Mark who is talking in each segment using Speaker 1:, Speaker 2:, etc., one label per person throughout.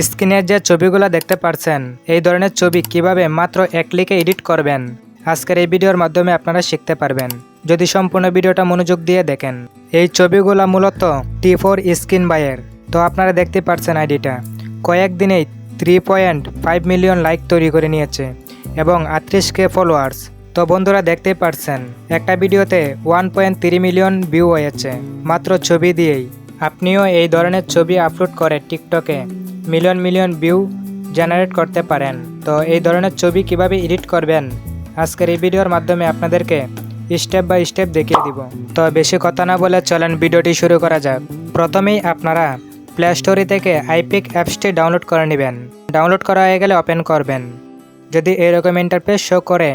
Speaker 1: স্ক্রিনের যে ছবিগুলো দেখতে পারছেন, এই ধরনের ছবি কীভাবে মাত্র এক ক্লিকে এডিট করবেন, আজকের এই ভিডিওর মাধ্যমে আপনারা শিখতে পারবেন। যদি সম্পূর্ণ ভিডিওটা মনোযোগ দিয়ে দেখেন, এই ছবিগুলো মূলত টি ফোর স্ক্রিন বাইয়ের তো আপনারা দেখতে পারছেন আইডিটা। কয়েকদিনেই three point five million like তৈরি করে নিয়েছে এবং আটত্রিশ কে ফলোয়ার্স। তো বন্ধুরা দেখতেই পারছেন, একটা ভিডিওতে one point three million view হয়েছে। মাত্র ছবি দিয়েই। আপনিও এই ধরনের ছবি আপলোড করে টিকটকে মিলিয়ন মিলিয়ন ভিউ জেনারেট করতে পারেন। তো এই ধরনের ছবি কীভাবে এডিট করবেন? আজকের এই ভিডিওর মাধ্যমে আপনাদেরকে স্টেপ বাই স্টেপ দেখিয়ে দিব। তো বেশি কথা না বলে চলেন ভিডিওটি শুরু করা যাক। প্রথমেই আপনারা প্লে স্টোরি থেকে আইপিক অ্যাপসটি ডাউনলোড করে নেবেন। ডাউনলোড করা হয়ে গেলে ওপেন করবেন। যদি এরকম ইন্টারফেস শো করে,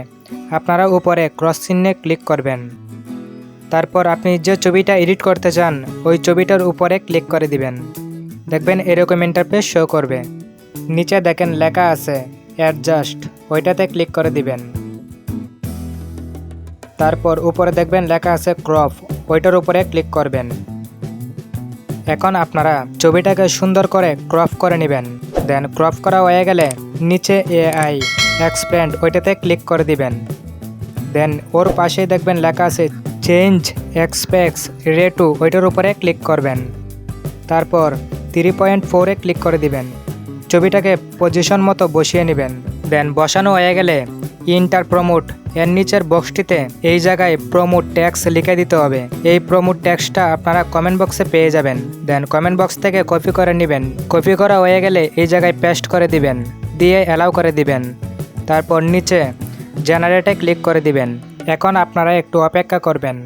Speaker 1: আপনারা উপরে ক্রস চিহ্নে ক্লিক করবেন। তারপর আপনি যে ছবিটা এডিট করতে চান, ওই ছবিটার উপরে ক্লিক করে দিবেন। দেখবেন এরকম ইন্টারফেস শো করবে। নিচে দেখেন লেখা আছে অ্যাডজাস্ট ওইটাতে ক্লিক করে দিবেন। তারপর উপরে দেখবেন লেখা আছে ক্রপ ওইটার উপরে ক্লিক করবেন। এখন আপনারা ছবিটাকে সুন্দর করে ক্রপ করে নেবেন। দেন ক্রপ করা হয়ে গেলে নিচে এআই এক্সপ্যান্ড ওইটাতে ক্লিক করে দিবেন। দেন ওর পাশেই দেখবেন লেখা আছে চেঞ্জ এক্সপেক্স রেটু ওইটার উপরে ক্লিক করবেন। তারপর থ্রি পয়েন্ট ফোরে ক্লিক করে দিবেন। ছবিটাকে পজিশন মতো বসিয়ে নেবেন। দেন বসানো হয়ে গেলে ইন্টার প্রমোট। এর নিচের বক্সটিতে এই জায়গায় প্রমোট ট্যাক্স লিখে দিতে হবে। এই প্রমোট ট্যাক্সটা আপনারা কমেন্ট বক্সে পেয়ে যাবেন। দেন কমেন্ট বক্স থেকে কপি করে নেবেন। কপি করা হয়ে গেলে এই জায়গায় পেস্ট করে দিবেন। দিয়ে অ্যালাউ করে দিবেন। তারপর নিচে জেনারেটে ক্লিক করে দিবেন। এখন আপনারা একটু অপেক্ষা করবেন।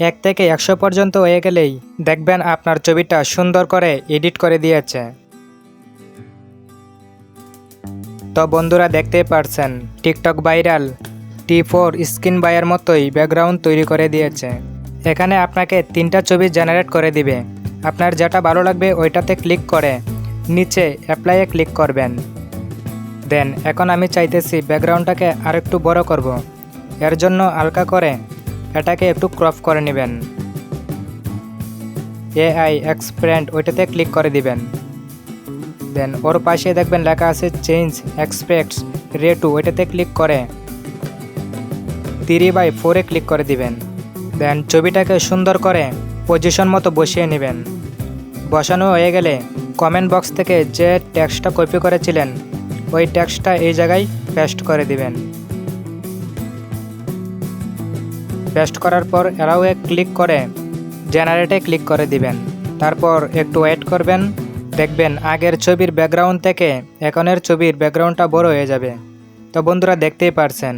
Speaker 1: এক থেকে একশো পর্যন্ত হয়ে গেলেই দেখবেন আপনার ছবিটা সুন্দর করে এডিট করে দিয়েছে। তো বন্ধুরা দেখতেই পারছেন, TikTok viral T four screen বাইয়ের মতোই ব্যাকগ্রাউন্ড তৈরি করে দিয়েছে। এখানে আপনাকে তিনটা ছবি জেনারেট করে দিবে। আপনার যেটা ভালো লাগবে ওইটাতে ক্লিক করে নিচে অ্যাপ্লাইয়ে ক্লিক করবেন। দেন, এখন আমি চাইতেছি ব্যাকগ্রাউন্ডটাকে আরেকটু বড় করব। এর জন্য হালকা করে এটাকে একটু ক্রপ করে নেবেন। এআই এক্সপ্রেন্ট ওইটাতে ক্লিক করে দিবেন। দেন ওর পাশে দেখবেন লেখা আছে চেঞ্জ এক্সপেক্টস রেটু ওইটাতে ক্লিক করে। থ্রি বাই ফোরে ক্লিক করে দিবেন। দেন ছবিটাকে সুন্দর করে পজিশন মতো বসিয়ে নেবেন। বসানো হয়ে গেলে কমেন্ট বক্স থেকে যে ট্যাক্সটা কপি করেছিলেন, ওই ট্যাক্সটা এই জায়গায় পেস্ট করে দিবেন। পেস্ট করার পর এরাও এক ক্লিক করে, জেনারেটে ক্লিক করে দিবেন। তারপর একটু ওয়েট করবেন, দেখবেন আগের ছবির ব্যাকগ্রাউন্ড থেকে এখনের ছবির ব্যাকগ্রাউন্ডটা বড় হয়ে যাবে। তো বন্ধুরা দেখতেই পারছেন।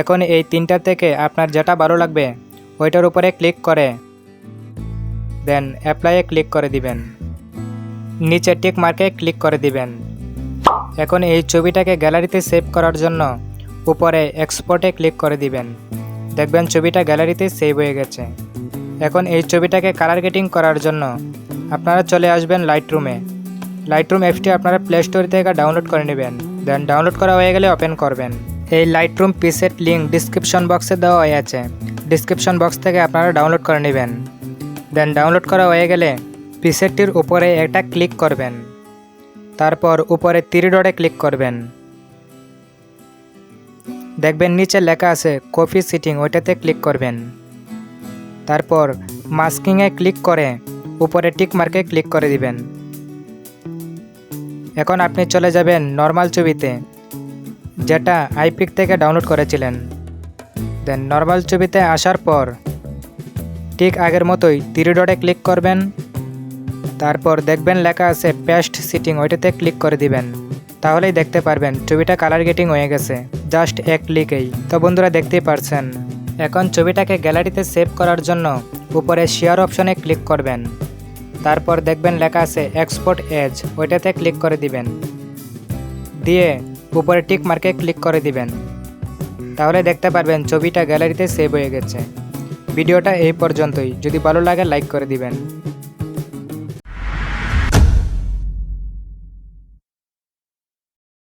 Speaker 1: এখন এই তিনটা থেকে আপনার যেটা ভালো লাগবে, ওইটার উপরে ক্লিক করে, দেন অ্যাপ্লাইয়ে ক্লিক করে দিবেন। নিচে টিক মার্কে ক্লিক করে দিবেন। এখন এই ছবিটাকে গ্যালারিতে সেভ করার জন্য উপরে এক্সপোর্টে ক্লিক করে দিবেন। দেখবেন ছবিটা গ্যালারিতে সেভ হয়ে গেছে। এখন এই ছবিটাকে কালার গেটিং করার জন্য আপনারা চলে আসবেন লাইট রুমে লাইট রুম অ্যাপটি আপনারা প্লে স্টোর থেকে ডাউনলোড করে নেবেন। দেন ডাউনলোড করা হয়ে গেলে ওপেন করবেন। এই Lightroom preset link description বক্সে দেওয়া হয়ে আছে। ডিসক্রিপশন বক্স থেকে আপনারা ডাউনলোড করে নেবেন। দেন ডাউনলোড করা হয়ে গেলে পিসেটটির উপরে একটা ক্লিক করবেন। তারপর উপরে তিরি ডটে ক্লিক করবেন। দেখবেন নিচে লেখা আছে, কফি সিটিং ওইটাতে ক্লিক করবেন। তারপর মাস্কিংয়ে ক্লিক করে, উপরে টিক মার্কে ক্লিক করে দিবেন। এখন আপনি চলে যাবেন নর্মাল ছবিতে, যেটা আইপিক থেকে ডাউনলোড করেছিলেন। দেন নর্মাল ছবিতে আসার পর, ঠিক আগের মতোই তিরি ডটে ক্লিক করবেন। তারপর দেখবেন লেখা আছে, পেস্ট সিটিং ওইটাতে ক্লিক করে দিবেন। তাহলেই দেখতে পারবেন, ছবিটা কালার গেটিং হয়ে গেছে। জাস্ট এক ক্লিকেই। তো বন্ধুরা দেখতেই পারছেন, এখন ছবিটাকে গ্যালারিতে সেভ করার জন্য উপরে শেয়ার অপশনে ক্লিক করবেন। তারপর দেখবেন লেখা আছে এক্সপোর্ট এজ ওইটাতে ক্লিক করে দিবেন। দিয়ে উপরে টিক মার্কে ক্লিক করে দিবেন। তাহলে দেখতে পারবেন ছবিটা গ্যালারিতে সেভ হয়ে গেছে। ভিডিওটা এই পর্যন্তই। যদি ভালো লাগে লাইক করে দিবেন।